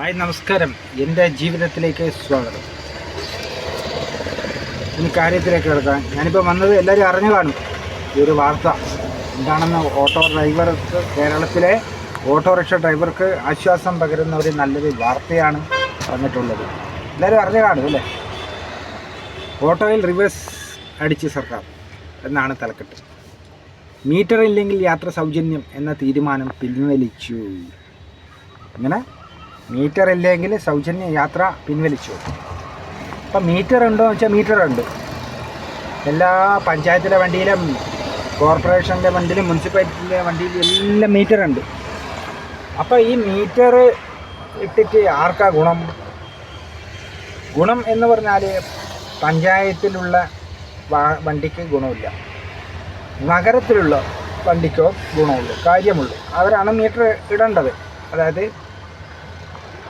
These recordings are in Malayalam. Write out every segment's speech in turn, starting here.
ഹായ് നമസ്കാരം. എന്റെ ജീവിതത്തിലേക്ക് സ്വാഗതം. ഇനി കാര്യത്തിലേക്ക് കിടക്കാം. ഞാനിപ്പോൾ വന്നത് എല്ലാവരും അറിഞ്ഞു കാണും. ഈ ഒരു വാർത്ത. എന്താണെന്ന് ഓട്ടോ ഡ്രൈവർക്ക് കേരളത്തിലെ ഓട്ടോറിക്ഷ ഡ്രൈവർക്ക് ആശ്വാസം പകരുന്ന ഒരു നല്ലൊരു വാർത്തയാണ് വന്നിട്ടുള്ളത്. എല്ലാവരും അറിഞ്ഞു കാണും അല്ലേ? ഓട്ടോയിൽ റിവേഴ്സ് അടിച്ച് സർക്കാർ എന്നാണ് തലക്കെട്ട്. മീറ്റർ ഇല്ലെങ്കിൽ യാത്ര സൗജന്യം എന്ന തീരുമാനം പിൻവലിച്ചു. ഇങ്ങനെ മീറ്റർ ഇല്ലെങ്കിൽ സൗജന്യ യാത്ര പിൻവലിച്ചു. അപ്പം മീറ്റർ ഉണ്ടോ എന്ന് വെച്ചാൽ മീറ്റർ ഉണ്ട് എല്ലാ പഞ്ചായത്തിലെ വണ്ടിയിലും കോർപ്പറേഷന്റെ വണ്ടിയിലും മുനിസിപ്പാലിറ്റിയിലെ വണ്ടിയിലും എല്ലാം മീറ്റർ ഉണ്ട് അപ്പോൾ ഈ മീറ്റർ ഇട്ടിട്ട് ആർക്കാ ഗുണം? ഗുണം എന്ന് പറഞ്ഞാൽ പഞ്ചായത്തിലുള്ള വണ്ടിക്ക് ഗുണമില്ല. നഗരത്തിലുള്ള വണ്ടിക്കോ ഗുണമുള്ളൂ കാര്യമുള്ളൂ. അവരാണ് മീറ്റർ ഇടേണ്ടത്. അതായത്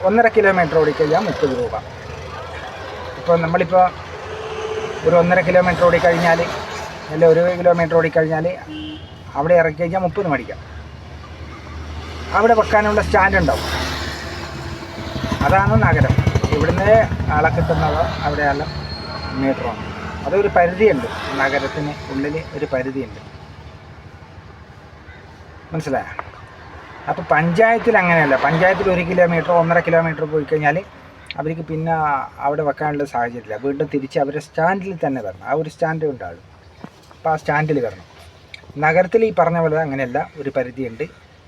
ഒന്നര കിലോമീറ്റർ ഓടിക്കഴിഞ്ഞാൽ മുപ്പത് രൂപ. ഇപ്പോൾ നമ്മളിപ്പോൾ ഒരു ഒന്നര കിലോമീറ്റർ ഓടിക്കഴിഞ്ഞാൽ അല്ല ഒരു കിലോമീറ്റർ ഓടിക്കഴിഞ്ഞാൽ അവിടെ ഇറക്കി കഴിഞ്ഞാൽ മുപ്പത് മേടിക്കാം അവിടെ വെക്കാനുള്ള സ്റ്റാൻഡ് ഉണ്ടാവും. അതാണ് നഗരം. ഇവിടുന്ന് ആളെ കിട്ടുന്നത് അവിടെയെല്ലാം മീറ്ററാണ് അതൊരു പരിധിയുണ്ട്. നഗരത്തിന് ഉള്ളിൽ ഒരു പരിധിയുണ്ട്. മനസ്സിലായോ? അപ്പോൾ പഞ്ചായത്തിൽ അങ്ങനെയല്ല. പഞ്ചായത്തിൽ ഒരു കിലോമീറ്റർ ഒന്നര കിലോമീറ്റർ പോയി കഴിഞ്ഞാൽ അവർക്ക് പിന്നെ അവിടെ വെക്കാനുള്ള സാഹചര്യമില്ല. വീണ്ടും തിരിച്ച് അവരുടെ സ്റ്റാൻഡിൽ തന്നെ വരണം. ആ ഒരു സ്റ്റാൻഡ് ഉണ്ടാകും അപ്പോൾ ആ സ്റ്റാൻഡിൽ വരണം. നഗരത്തിൽ ഈ പറഞ്ഞ പോലെ അങ്ങനെയല്ല. ഒരു പരിധിയുണ്ട്.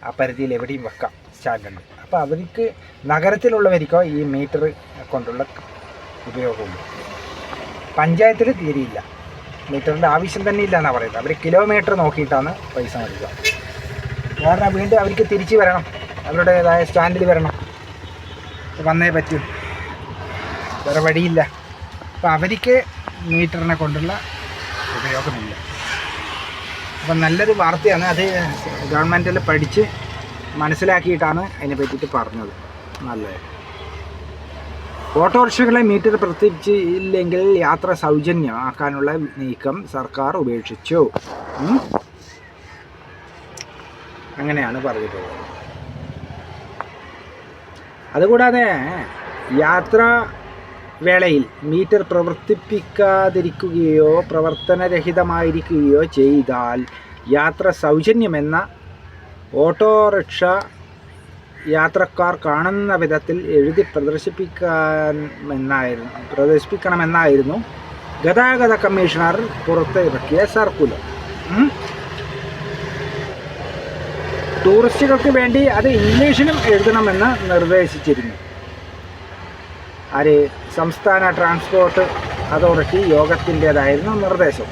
ആ പരിധിയിൽ എവിടെയും വെക്കാം സ്റ്റാൻഡുണ്ട് അപ്പോൾ അവർക്ക് നഗരത്തിലുള്ളവർക്കോ ഈ മീറ്റർ കൊണ്ടുള്ള ഉപയോഗമുള്ളൂ പഞ്ചായത്തിൽ തീരെയില്ല. മീറ്ററിന്റെ ആവശ്യം തന്നെ ഇല്ല എന്നാണ് പറയുന്നത്. അവർ കിലോമീറ്റർ നോക്കിയിട്ടാണ് പൈസ നൽകുക. കാരണം വീണ്ടും അവർക്ക് തിരിച്ച് വരണം. അവരുടേതായ സ്റ്റാൻഡിൽ വരണം. വന്നേ പറ്റൂ. വേറെ വഴിയില്ല. അപ്പോൾ അവർക്ക് മീറ്ററിനെ കൊണ്ടുള്ള ഉപയോഗമില്ല. അപ്പം നല്ലൊരു വാർത്തയാണ് അത് ഗവൺമെന്റിൽ പഠിച്ച് മനസ്സിലാക്കിയിട്ടാണ് അതിനെ പറ്റിയിട്ട് പറഞ്ഞത്. നല്ലത്. ഓട്ടോറിക്ഷകളെ മീറ്റർ പ്രവർത്തിച്ചില്ലെങ്കിൽ യാത്ര സൗജന്യമാക്കാനുള്ള നീക്കം സർക്കാർ ഉപേക്ഷിച്ചു. അങ്ങനെയാണ് പറഞ്ഞിട്ടുള്ളത് അതുകൂടാതെ യാത്ര വേളയിൽ മീറ്റർ പ്രവർത്തിപ്പിക്കാതിരിക്കുകയോ പ്രവർത്തനരഹിതമായിരിക്കുകയോ ചെയ്താൽ യാത്ര സൗജന്യമെന്ന ഓട്ടോറിക്ഷ യാത്രക്കാർ കാണുന്ന വിധത്തിൽ എഴുതി പ്രദർശിപ്പിക്കാമെന്നായിരുന്നു പ്രദർശിപ്പിക്കണമെന്നായിരുന്നു ഗതാഗത കമ്മീഷണർ പുറത്തിറക്കിയ സർക്കുലർ. ടൂറിസ്റ്റുകൾക്ക് വേണ്ടി അത് ഇംഗ്ലീഷിലും എഴുതണമെന്ന് നിർദ്ദേശിച്ചിരുന്നു. ആര് സംസ്ഥാന ട്രാൻസ്പോർട്ട് അതോറിറ്റി യോഗത്തിന്റേതായിരുന്നു നിർദ്ദേശം.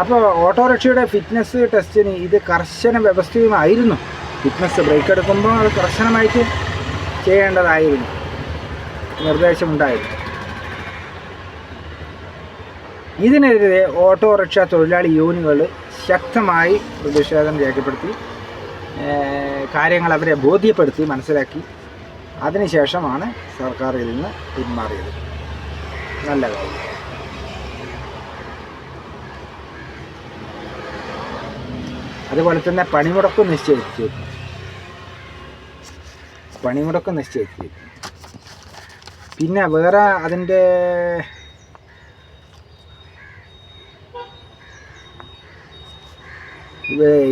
അപ്പോൾ ഓട്ടോറിക്ഷയുടെ ഫിറ്റ്നസ് ടെസ്റ്റിന് ഇത് കർശന വ്യവസ്ഥയുമായിരുന്നു. ഫിറ്റ്നസ് ബ്രേക്ക് എടുക്കുമ്പോൾ അത് കർശനമായിട്ട് ചെയ്യേണ്ടതായിരുന്നു. നിർദ്ദേശമുണ്ടായിരുന്നു. ഇതിനെതിരെ ഓട്ടോറിക്ഷ തൊഴിലാളി യൂണിയനുകൾ ശക്തമായി പ്രതിഷേധം രേഖപ്പെടുത്തി. കാര്യങ്ങൾ അവരെ ബോധ്യപ്പെടുത്തി മനസ്സിലാക്കി. അതിനുശേഷമാണ് സർക്കാർ നിന്ന് പിന്മാറിയത്. നല്ല കാര്യം. അതുപോലെ തന്നെ പണിമുടക്കും നിശ്ചയിച്ചു. പണിമുടക്കും നിശ്ചയിച്ചു. പിന്നെ വേറെ അതിന്റെ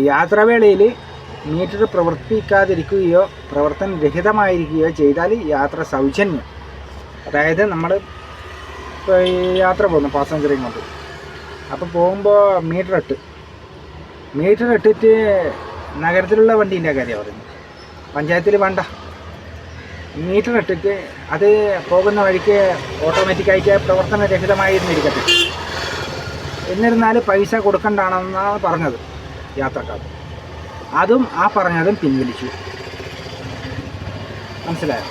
യാത്രാവേളയിൽ മീറ്റർ പ്രവർത്തിക്കാതിരിക്കുകയോ പ്രവർത്തനരഹിതമായിരിക്കുകയോ ചെയ്താൽ യാത്ര സൗജന്യം. അതായത് നമ്മൾ യാത്ര പോകുന്നു പാസഞ്ചറിയും കൊണ്ട് അപ്പോൾ പോകുമ്പോൾ മീറ്റർ ഇട്ട്. മീറ്റർ ഇട്ടിട്ട് നഗരത്തിലുള്ള വണ്ടീന്റെ കാര്യമാണ് പറയുന്നത് പഞ്ചായത്തിൽ വേണ്ട. മീറ്റർ ഇട്ടിട്ട് അത് പോകുന്ന വഴിക്ക് ഓട്ടോമാറ്റിക്കായിട്ട് പ്രവർത്തനരഹിതമായിരുന്നിരിക്കട്ടെ എന്നിരുന്നാൽ പൈസ കൊടുക്കണ്ടാണെന്നാണ് പറഞ്ഞത് യാത്രക്കാർ. അതും ആ പറഞ്ഞതും പിൻവലിച്ചു. മനസ്സിലായോ?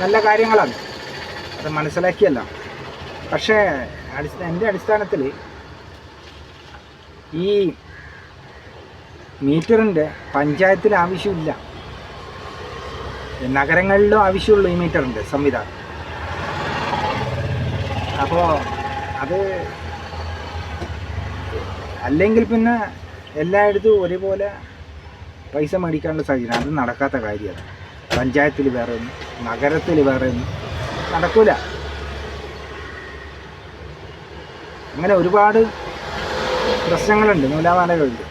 നല്ല കാര്യങ്ങളാണ്. അത് മനസ്സിലാക്കിയല്ല. പക്ഷേ അടിസ്ഥാന എന്റെ അടിസ്ഥാനത്തിൽ ഈ മീറ്ററിന്റെ പഞ്ചായത്തിൽ ആവശ്യമില്ല. നഗരങ്ങളിലും ആവശ്യമുള്ളൂ ഈ മീറ്ററിന്റെ സംവിധാനം. അപ്പോൾ അത് അല്ലെങ്കിൽ പിന്നെ എല്ലായിടത്തും ഒരുപോലെ പൈസ മേടിക്കാനുള്ള സാഹചര്യം. അത് നടക്കാത്ത കാര്യമാണ്. പഞ്ചായത്തിൽ വേറെ ഒന്നും നഗരത്തിൽ വേറെ ഒന്നും നടക്കൂല. അങ്ങനെ ഒരുപാട് പ്രശ്നങ്ങളുണ്ട്. നൂലാമാലകളുണ്ട്.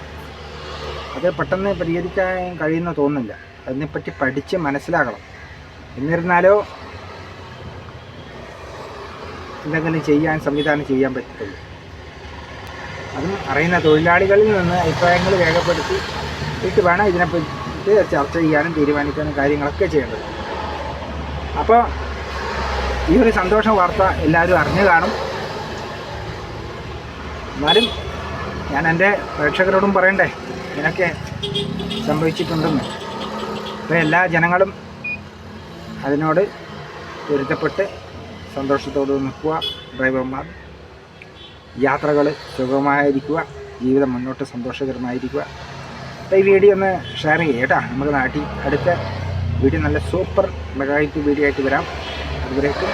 അത് പെട്ടെന്ന് പരിഹരിക്കാൻ കഴിയുന്ന തോന്നുന്നില്ല. അതിനെപ്പറ്റി പഠിച്ച് മനസ്സിലാക്കണം എന്നിരുന്നാലോ എന്തെങ്കിലും ചെയ്യാൻ സംവിധാനം ചെയ്യാൻ പറ്റത്തുള്ളൂ. അതും അറിയുന്ന തൊഴിലാളികളിൽ നിന്ന് അഭിപ്രായങ്ങൾ രേഖപ്പെടുത്തി ഇട്ട് വേണം ഇതിനെപ്പറ്റി ചർച്ച ചെയ്യാനും തീരുമാനിക്കാനും കാര്യങ്ങളൊക്കെ ചെയ്യേണ്ടത്. അപ്പോൾ ഈ ഒരു സന്തോഷ വാർത്ത എല്ലാവരും അറിഞ്ഞു കാണും. എന്നാലും ഞാൻ എന്റെ പ്രേക്ഷകരോടും പറയണ്ടേ ഇതിനൊക്കെ സംഭവിച്ചിട്ടുണ്ടെന്ന്. അപ്പോൾ എല്ലാ ജനങ്ങളും അതിനോട് പൊരുത്തപ്പെട്ട് സന്തോഷത്തോട് നിൽക്കുക ഡ്രൈവർമാർ യാത്രകൾ സുഖമായിരിക്കുക ജീവിതം മുന്നോട്ട് സന്തോഷകരമായിരിക്കുക. അപ്പോൾ ഈ വീഡിയോ ഒന്ന് ഷെയർ ചെയ്യുക കേട്ടോ. നമുക്ക് നാട്ടിൽ അടുത്ത വീഡിയോ നല്ല സൂപ്പർ മെഗാഹിറ്റ് വീഡിയോ ആയിട്ട് വരാം. അതുവരേക്കും